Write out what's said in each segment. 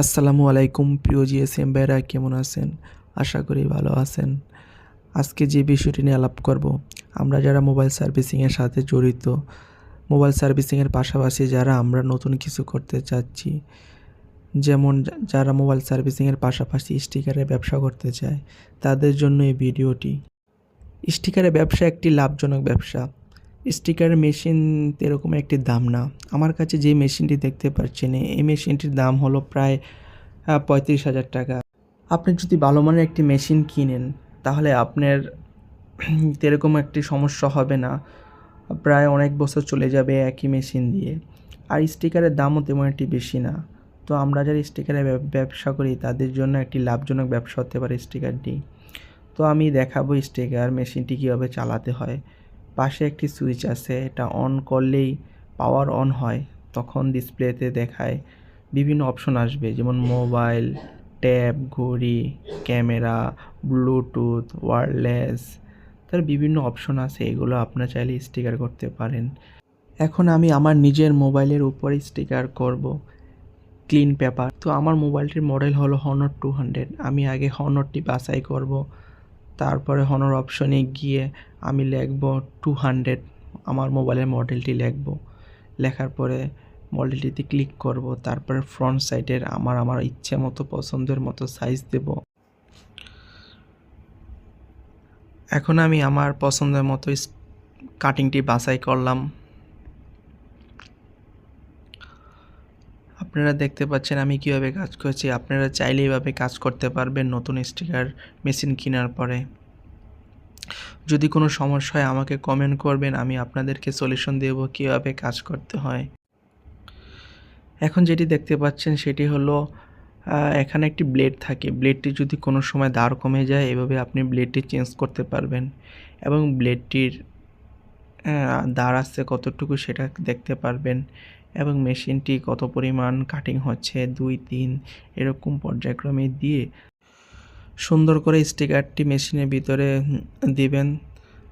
আসসালামু আলাইকুম, প্রিয় জিএসএম ভাইরা, কেমন আছেন? আশা করি ভালো আছেন। আজকে যে বিষয়টি নিয়ে আলাপ করব, আমরা যারা মোবাইল সার্ভিসিংয়ের সাথে জড়িত, মোবাইল সার্ভিসিংয়ের পাশাপাশি যারা আমরা নতুন কিছু করতে চাচ্ছি, যেমন যারা মোবাইল সার্ভিসিংয়ের পাশাপাশি স্টিকারের ব্যবসা করতে চায়, তাদের জন্য এই ভিডিওটি। স্টিকারের ব্যবসা একটি লাভজনক ব্যবসা। স্টিকার মেশিন এরকম একটি দাম না। আমার কাছে যে মেশিনটি দেখতে পাচ্ছেন, এই মেশিনটির দাম হলো প্রায় পঁয়ত্রিশ হাজার টাকা। আপনি যদি ভালো মানের একটি মেশিন কিনেন, তাহলে আপনার এরকম একটি সমস্যা হবে না। প্রায় অনেক বছর চলে যাবে একই মেশিন দিয়ে। আর স্টিকারের দামও তেমন একটি বেশি না। তো আমরা যারা স্টিকারের ব্যব- ব্যবসা করি, তাদের জন্য একটি লাভজনক ব্যবসা হতে পারে স্টিকারটি। তো আমি দেখাবো স্টিকার মেশিনটি কীভাবে চালাতে হয়। পাশে একটি সুইচ আছে, এটা অন করলেই পাওয়ার অন হয়, তখন ডিসপ্লেতে দেখায় বিভিন্ন অপশন আসবে, যেমন মোবাইল, ট্যাব, ঘড়ি, ক্যামেরা, ব্লুটুথ ওয়্যারলেস তার বিভিন্ন অপশন আছে, এগুলো আপনারা চাইলে স্টিকার করতে পারেন। এখন আমি আমার নিজের মোবাইলের উপর স্টিকার করব, ক্লিন পেপার। তো আমার মোবাইলটির মডেল হলো হনর টু হান্ড্রেড, আমি আগে হনরটি বাছাই করব তারপরে হনর অপশনে গিয়ে আমি লিখব টু হান্ড্রেড আমার মোবাইলের মডেলটি লিখব। লেখার পরে মডেলটিতে ক্লিক করব, তারপরে ফ্রন্ট সাইডের আমার আমার ইচ্ছে মতো পছন্দের মতো সাইজ দেব। এখন আমি আমার পছন্দের মতো কাটিংটি বাছাই করলাম। আপনারা দেখতে পাচ্ছেন আমি কীভাবে কাজ করছি। আপনারা চাইলে এইভাবে কাজ করতে পারবেন নতুন স্টিকার মেশিন কেনার পরে। যদি কোনো সমস্যা হয় আমাকে কমেন্ট করবেন, আমি আপনাদেরকে সলিউশন দেব কীভাবে কাজ করতে হয়। এখন যেটি দেখতে পাচ্ছেন সেটি হলো এখানে একটি ব্লেড থাকে। ব্লেডটি যদি কোনো সময় দাঁড় কমে যায়, এভাবে আপনি ব্লেডটি চেঞ্জ করতে পারবেন। এবং ব্লেডটির দাঁড় আসছে কতটুকু সেটা দেখতে পারবেন। এবং মেশিনটি কত পরিমাণ কাটিং হচ্ছে? দুই, তিন, এরকম পর্যায়ক্রমে দিয়ে সুন্দর করে স্টিকারটি মেশিনের ভিতরে দিবেন।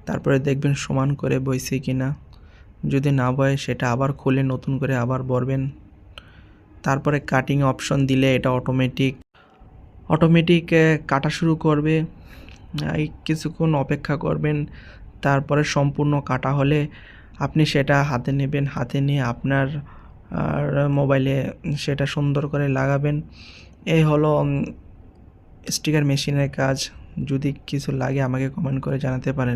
তারপরে দেখবেন সমান করে বইছে কি না যদি না বয়, সেটা আবার খুলে নতুন করে আবার বরবেন তারপরে কাটিং অপশন দিলে এটা অটোমেটিক অটোমেটিক কাটা শুরু করবে। কিছুক্ষণ অপেক্ষা করবেন। তারপরে সম্পূর্ণ কাটা হলে আপনি সেটা হাতে নেবেন, হাতে নিয়ে আপনার মোবাইলে সেটা সুন্দর করে লাগাবেন। এই হলো স্টিকার মেশিনের কাজ। যদি কিছু লাগে আমাকে কমেন্ট করে জানাতে পারেন।